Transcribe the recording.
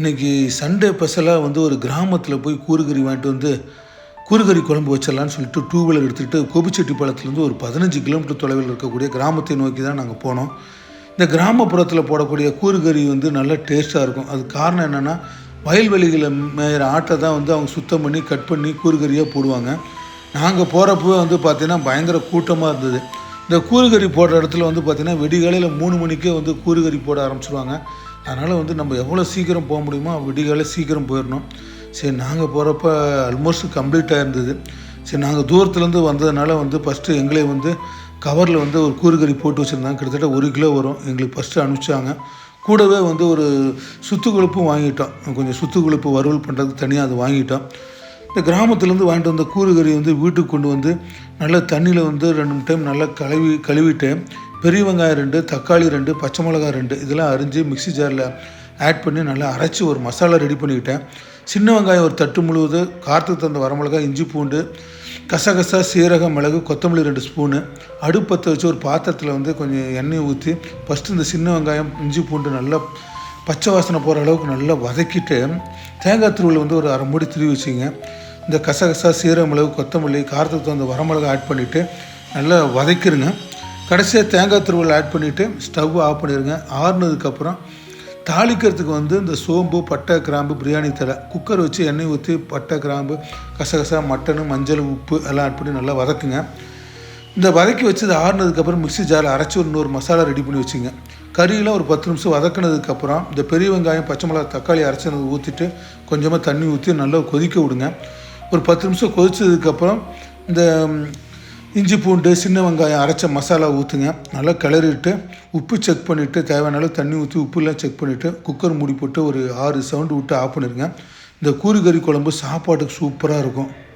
இன்றைக்கி சண்டே ஸ்பெஷலாக வந்து ஒரு கிராமத்தில் போய் கூறுகறி வாங்கிட்டு வந்து கூறுகறி குழம்பு வச்சிடலான்னு சொல்லிட்டு டூ வீலர் எடுத்துகிட்டு கோபிச்செட்டிப்பாளையத்துலேருந்து ஒரு பதினஞ்சு கிலோமீட்டர் தொலைவில் இருக்கக்கூடிய கிராமத்தை நோக்கி தான் நாங்கள் போனோம். இந்த கிராமப்புறத்தில் போடக்கூடிய கூறுகறி வந்து நல்ல டேஸ்ட்டாக இருக்கும். அது காரணம் என்னென்னா வயல்வெளிகளில் மேயிற ஆட்டை தான் வந்து அவங்க சுத்தம் பண்ணி கட் பண்ணி கூறுகறியாக போடுவாங்க. நாங்கள் போகிறப்போ வந்து பார்த்திங்கன்னா பயங்கர கூட்டமாக இருந்தது. இந்த கூறுகறி போடுற இடத்துல வந்து பார்த்திங்கன்னா வெடிகாலையில் மூணு மணிக்கே வந்து கூறுகறி போட ஆரம்பிச்சிருவாங்க. அதனால் வந்து நம்ம எவ்வளோ சீக்கிரம் போக முடியுமோ விடிகால சீக்கிரம் போயிடணும். சரி நாங்கள் போகிறப்ப ஆல்மோஸ்ட் கம்ப்ளீட்டாக இருந்தது சரி நாங்கள் தூரத்துலேருந்து வந்ததுனால வந்து ஃபஸ்ட்டு எங்களே வந்து கவரில் வந்து ஒரு கூறுகறி போட்டு வச்சுருந்தாங்க. கிட்டத்தட்ட ஒரு கிலோ வரும். எங்களுக்கு ஃபஸ்ட்டு அனுப்பிச்சாங்க. கூடவே வந்து ஒரு சுத்து கொழுப்பும் வாங்கிட்டோம். கொஞ்சம் சுத்து கொழுப்பு வறுவல் பண்ணுறதுக்கு தனியாக அது வாங்கிட்டோம். இந்த கிராமத்துலேருந்து வாங்கிட்டு வந்த கூறுகறி வந்து வீட்டுக்கு கொண்டு வந்து நல்லா தண்ணியில் வந்து ரெண்டு மூணு டைம் நல்லா கழுவி கழுவிட்டு பெரிய வெங்காயம் ரெண்டு தக்காளி ரெண்டு பச்சை மிளகாய் ரெண்டு இதெல்லாம் அரிஞ்சு மிக்ஸி ஜாரில் ஆட் பண்ணி நல்லா அரைச்சி ஒரு மசாலா ரெடி பண்ணிக்கிட்டேன். சின்ன வெங்காயம் ஒரு தட்டு முழுவது காற்றுக்கு தந்த வரமிளகாய் இஞ்சி பூண்டு கசகசா சீரகம் மிளகு கொத்தமல்லி ரெண்டு ஸ்பூனு அடுப்பத்தை வச்சு ஒரு பாத்திரத்தில் வந்து கொஞ்சம் எண்ணெய் ஊற்றி ஃபஸ்ட்டு இந்த சின்ன வெங்காயம் இஞ்சி பூண்டு நல்லா பச்சை வாசனை போகிற அளவுக்கு நல்லா வதக்கிட்டு தேங்காய் திருவில் வந்து ஒரு அரை மூடி திருவி வச்சுங்க இந்த கசகசா சீரக மிளகு கொத்தமல்லி காரத்துக்கு தகுந்த வரமிளகு ஆட் பண்ணிவிட்டு நல்லா வதக்கிடுங்க கடைசியாக தேங்காய் திருவல் ஆட் பண்ணிவிட்டு ஸ்டவ் ஆஃப் பண்ணிடுங்க ஆறுனதுக்கப்புறம் தாளிக்கிறதுக்கு வந்து இந்த சோம்பு பட்டை கிராம்பு பிரியாணி தலை குக்கர் வச்சு எண்ணெய் ஊற்றி பட்டை கிராம்பு கசகசா மட்டனு மஞ்சள் உப்பு எல்லாம் ஆட் பண்ணி நல்லா வதக்குங்க. இந்த வதக்கி வச்சு இதை ஆறுனதுக்கப்புறம் மிக்ஸி ஜாரில் அரைச்சி ஒரு இன்னொரு மசாலா ரெடி பண்ணி வச்சுங்க. கறியெல்லாம் ஒரு பத்து நிமிஷம் வதக்குனதுக்கப்புறம் இந்த பெரிய வெங்காயம் பச்சை மிளகா தக்காளி அரைச்சது ஊற்றிட்டு கொஞ்சமாக தண்ணி ஊற்றி நல்லா கொதிக்க விடுங்க. ஒரு பத்து நிமிஷம் கொதிச்சதுக்கப்புறம் இந்த இஞ்சி பூண்டு சின்ன வெங்காயம் அரைச்ச மசாலா ஊற்றுங்க நல்லா கிளறிட்டு உப்பு செக் பண்ணிவிட்டு தேவையான அளவு தண்ணி ஊற்றி உப்புலாம் செக் பண்ணிவிட்டு குக்கர் மூடி போட்டு ஒரு ஆறு சவுண்டு விட்டு ஆஃப் பண்ணிடுங்க. இந்த கூறுகறி குழம்பு சாப்பாட்டுக்கு சூப்பராக இருக்கும்.